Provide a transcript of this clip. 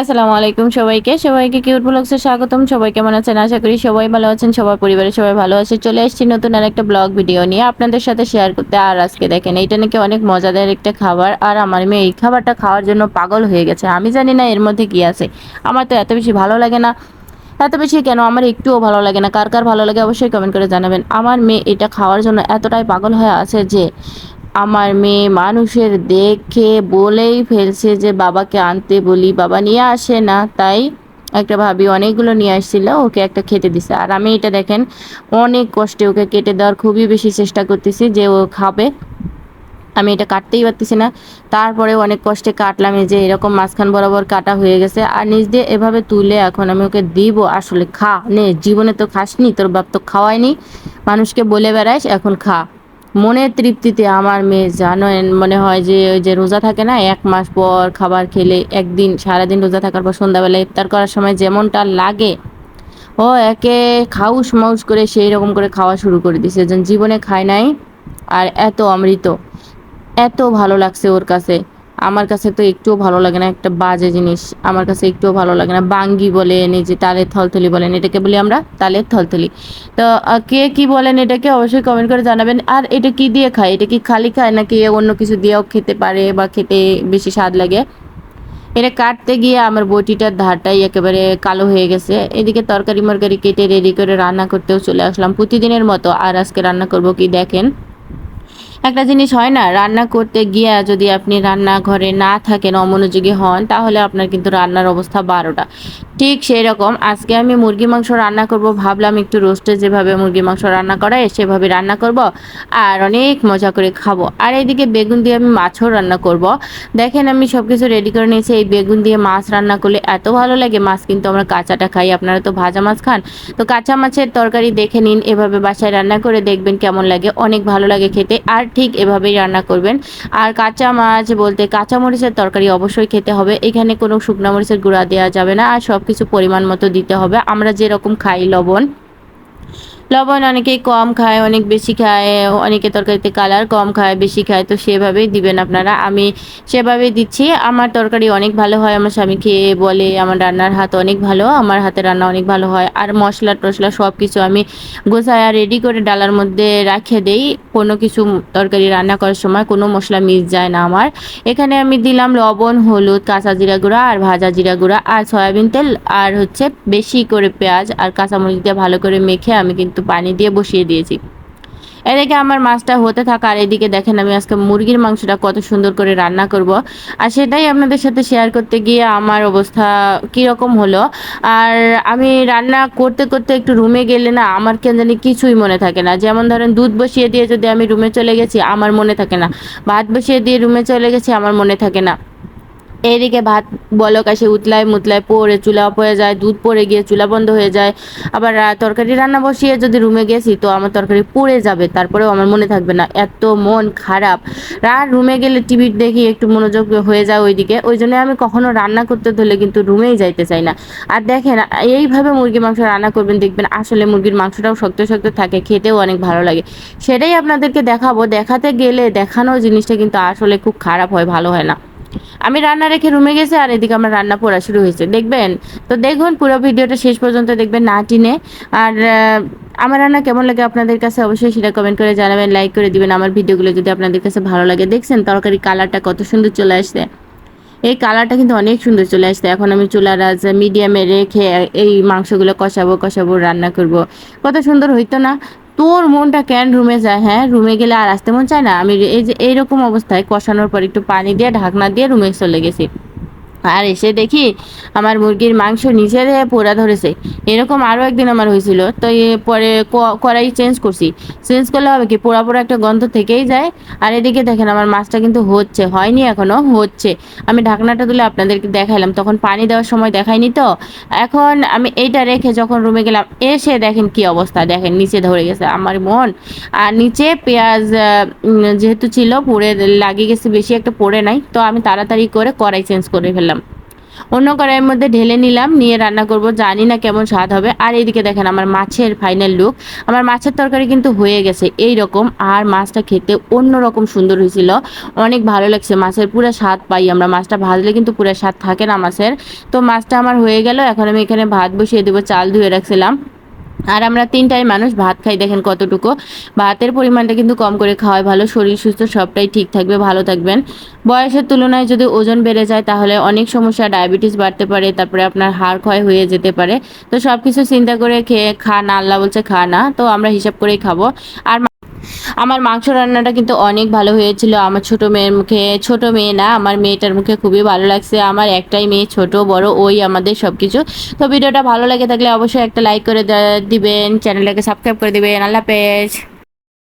আসসালামু আলাইকুম সবাইকে। সবাইকে কিউট ব্লগসে স্বাগতম। সবাই কেমন আছেন? আশা করি সবাই ভালো আছেন, সবার পরিবারের সবাই ভালো আছে। চলে এসেছি নতুন আর একটা ব্লগ ভিডিও নিয়ে। আপনাদের সাথে শেয়ার করতে আর আজকে দেখেন, এইটা নাকি অনেক মজাদার একটা খাবার। আর আমার মেয়ে এই খাবারটা খাওয়ার জন্য পাগল হয়ে গেছে। আমি জানি না এর মধ্যে কি আছে। আমার তো এত বেশি ভালো লাগে না। এত বেশি কেন? আমার একটুও ভালো লাগে না। কার কার ভালো লাগে অবশ্যই কমেন্ট করে জানাবেন। আমার মেয়ে এটা খাওয়ার জন্য এতটাই পাগল হয়ে আছে যে আমার মেয়ে মানুষের দেখে বলেই ফেলছে যে বাবাকে আনতে বলি, বাবা নিয়ে আসে না। তাই একটা ভাবি অনেকগুলো নিয়ে আসছিল, ওকে একটা খেতে দিছে। আর আমি এটা দেখেন, অনেক কষ্টে ওকে কেটে দেওয়ার খুবই বেশি চেষ্টা করতেছি যে ও খাবে। আমি এটা কাটতেই পারতেছি না। তারপরে অনেক কষ্টে কাটলাম, এই যে এরকম মাঝখান বরাবর কাটা হয়ে গেছে। আর নিচ দিয়ে এভাবে তুলে এখন আমি ওকে দিব, আসলে খা। নে, জীবনে তো খাসনি, তোর বাপ তো খাওয়ায়নি। মানুষকে বলে বেড়াইস, এখন খা। মনের তৃপ্তিতে আমার মেয়ে জানেন, মনে হয় যে ওই যে রোজা থাকে না, এক মাস পর খাবার খেলে একদিন, সারাদিন রোজা থাকার পর সন্ধ্যাবেলা ইফতার করার সময় যেমনটা লাগে, ও একে খাউস মাউস করে সেই রকম করে খাওয়া শুরু করে দিছে। যেন জীবনে খায় নাই আর এত অমৃত, এত ভালো লাগছে ওর কাছে। আমার কাছে তো একটুও ভালো লাগে না, একটা বাজে জিনিস। আমার কাছে একটুও ভালো লাগে না। বাঙ্গি বলেন, এই যে তালের থলথলি বলেন, এটাকে বলি আমরা তালের থলথলি। তো কে কি বলেন এটাকে অবশ্যই কমেন্ট করে জানাবেন। আর এটা কি দিয়ে খায়? এটা কি খালি খায় নাকি অন্য কিছু দিয়েও খেতে পারে বা খেতে বেশি স্বাদ লাগে? এটা কাটতে গিয়ে আমার বটিটার ধারটাই একেবারে কালো হয়ে গেছে। এদিকে তরকারি মরকারি কেটে রেডি করে রান্না করতেও চলে আসলাম প্রতিদিনের মতো। আর আজকে রান্না করব কি দেখেন? একটা জিনিস হয় না, রান্না করতে গিয়ে যদি আপনি রান্নাঘরে না থাকেন, অমনোযোগী হন, তাহলে আপনার কিন্তু রান্নার অবস্থা বারোটা। ঠিক সেই রকম আজকে আমি মুরগি মাংস রান্না করব, ভাবলাম একটু রোস্টে যেভাবে মুরগি মাংস রান্না করা সেভাবে রান্না করব আর অনেক মজা করে খাব। আর এইদিকে বেগুন দিয়ে আমি মাছও রান্না করব। দেখেন আমি সব কিছু রেডি করে নিয়েছি, এই বেগুন দিয়ে মাছ রান্না করলে এত ভালো লাগে, মাছ কিন্তু আমরা কাঁচাটা খাই, আপনারা তো ভাজা মাছ খান। তো কাঁচা মাছের তরকারি দেখে নিন, এভাবে বাসায় রান্না করে দেখবেন কেমন লাগে, অনেক ভালো লাগে খেতে। আর ঠিক এভাবেই রান্না করবেন। আর কাঁচা মাছ বলতে কাঁচা মরিচের তরকারি অবশ্যই খেতে হবে। এখানে কোনো শুকনা মরিচের গুঁড়া দেওয়া যাবে না। আর সব কিছু পরিমাণ মতো দিতে হবে। আমরা যেরকম খাই লবণ। লবণ অনেকেই কম খায়, অনেক বেশি খায়, অনেকে তরকারিতে কালার কম খায়, বেশি খায়, তো সেভাবেই দিবেন আপনারা। আমি সেভাবেই দিচ্ছি। আমার তরকারি অনেক ভালো হয়, আমার স্বামী খেয়ে বলে, আমার রান্নার হাত অনেক ভালো, আমার হাতে রান্না অনেক ভালো হয়। আর মশলা টশলা সব কিছু আমি গোছায় রেডি করে ডালার মধ্যে রাখে দেই। কোনো কিছু তরকারি রান্না করার সময় কোনো মশলা মিস যায় না আমার। এখানে আমি দিলাম লবণ, হলুদ, কাঁচা জিরা গুঁড়া আর ভাজা জিরা গুঁড়া আর সয়াবিন তেল আর হচ্ছে বেশি করে পেঁয়াজ আর কাঁচামরিচ দিয়ে ভালো করে মেখে আমি কিন্তু পানি দিয়ে বসিয়ে দিয়েছি। এদিকে আমার মাছটা হতে থাকা, আর এদিকে দেখেন আমি আজকে মুরগির মাংসটা কত সুন্দর করে রান্না করব। আর সেটাই আপনাদের সাথে শেয়ার করতে গিয়ে আমার অবস্থা কীরকম হলো। আর আমি রান্না করতে করতে একটু রুমে গেলে না আমার কেন জানি কিছুই মনে থাকে না। যেমন ধরেন দুধ বসিয়ে দিয়ে যদি আমি রুমে চলে গেছি, আমার মনে থাকে না। ভাত বসিয়ে দিয়ে রুমে চলে গেছি, আমার মনে থাকে না। এদিকে ভাত বলক আসে উতলায় মুতলায় পড়ে, চুলা পড়ে যায়, দুধ পড়ে গিয়ে চুলা বন্ধ হয়ে যায়। আবার তরকারি রান্না বসিয়ে যদি রুমে গেছি, তো আমার তরকারি পড়ে যাবে, তারপরেও আমার মনে থাকবে না, এত মন খারাপ। আর রুমে গেলে টিভি দেখি একটু মনোযোগ হয়ে যায় ওইদিকে, ওই জন্য আমি কখনো রান্না করতে ধরলে কিন্তু রুমেই যাইতে চাই না। আর দেখেন, এইভাবে মুরগি মাংস রান্না করবেন, দেখবেন আসলে মুরগির মাংসটাও শক্ত শক্ত থাকে, খেতেও অনেক ভালো লাগে। সেটাই আপনাদেরকে দেখাবো, দেখাতে গেলে দেখানো জিনিসটা কিন্তু আসলে খুব খারাপ হয়, ভালো হয় না। আমি রান্না রেখে রুমে গেছে আর এদিকে আমার রান্না পড়া শুরু হয়েছে। দেখবেন? তো দেখুন, পুরো ভিডিওটা শেষ পর্যন্ত দেখবেন না টিনে। আর আমার রান্না কেমন লাগে আপনাদের কাছে অবশ্যই সেটা কমেন্ট করে জানাবেন লাইক করে দিবেন। আমার ভিডিওগুলো যদি আপনাদের কাছে ভালো লাগে, দেখছেন তরকারি কালারটা কত সুন্দর চলে আসছে। এই কালারটা কিন্তু অনেক সুন্দর চলে আসছে। এখন আমি চুলার আজ মিডিয়ামে রেখে এই মাংসগুলো কষাবো কষাবো, রান্না করব। কত সুন্দর হইতো না? তোর মনটা কেন রুমে যায় হ্যাঁ? রুমে গেলে আর আসতে মন চায় না? আমি এই যে এইরকম অবস্থায় কষানোর পর একটু পানি দিয়ে, ঢাকনা দিয়ে রুমে চলে গেছি। আর এসে দেখি আমার মুরগির মাংস নিচে পোড়া ধরেছে। এরকম আরও একদিন আমার হয়েছিল। তো পরে কড়াই চেঞ্জ করছি। চেঞ্জ করলে হবে কি? পোড়া পোড়া একটা গন্ধ থেকেই যায়। আর এদিকে দেখেন আমার মাছটা কিন্তু হচ্ছে, হয়নি এখনও হচ্ছে। আমি ঢাকনাটা তুলে আপনাদেরকে দেখাইলাম। তখন পানি দেওয়ার সময় দেখাইনি তো। এখন আমি এইটা রেখে যখন রুমে গেলাম, এসে দেখেন কি অবস্থা। দেখেন নিচে ধরে গেছে আমার মন। আর নিচে পেঁয়াজ যেহেতু ছিল, পুড়ে লাগিয়ে গেছে, বেশি একটা পড়ে নাই। তো আমি তাড়াতাড়ি করে কড়াই চেঞ্জ করে ফেললাম। অন্য কড়াইয়ের মধ্যে ঢেলে নিলাম, নিয়ে রান্না করব। জানি না কেমন স্বাদ হবে। আর এইদিকে দেখেন আমার মাছের ফাইনাল লুক আমার মাছের তরকারি কিন্তু হয়ে গেছে। এই রকম আর মাছটা খেতে অন্য রকম সুন্দর হয়েছিল। অনেক ভালো লাগছে মাছের। পুরো স্বাদ পাই আমরা। মাছটা ভাজলে কিন্তু পুরো স্বাদ থাকে না মাছের। তো মাছটা আমার হয়ে গেল। এখন আমি এখানে ভাত বসিয়ে দেবো। চাল ধুয়ে রাখছিলাম। আর আমরা তিনটাই মানুষ, ভাত খাই, দেখেন কতটুকু। ভাতের পরিমাণটা কিন্তু কম করে খাওয়াই ভালো, শরীর সুস্থ, সবটাই ঠিক থাকবে, ভালো থাকবেন। বয়সের তুলনায় যদি ওজন বেড়ে যায়, তাহলে অনেক সমস্যা, ডায়াবেটিস বাড়তে পারে, তারপরে আপনার হাড় ক্ষয় হয়ে যেতে পারে। তো সব কিছু চিন্তা করে খেয়ে খা, না, আল্লাহ বলছে খা না, তো আমরা হিসাব করেই খাব। আর আমার মাংস রান্নাটা কিন্তু অনেক ভালো হয়েছিল। আমার ছোট মেয়ের মুখে, ছোট মেয়ে না, আমার মেয়েটার মুখে খুবই ভালো লাগছে। আমার একটাই মেয়ে, ছোট, বড়, ওই আমাদের সব কিছু তো ভিডিওটা ভালো লাগে থাকলে অবশ্যই একটা লাইক করে দিবেন চ্যানেলটাকে সাবস্ক্রাইব করে দেবেন। আল্লাহ হাফেজ।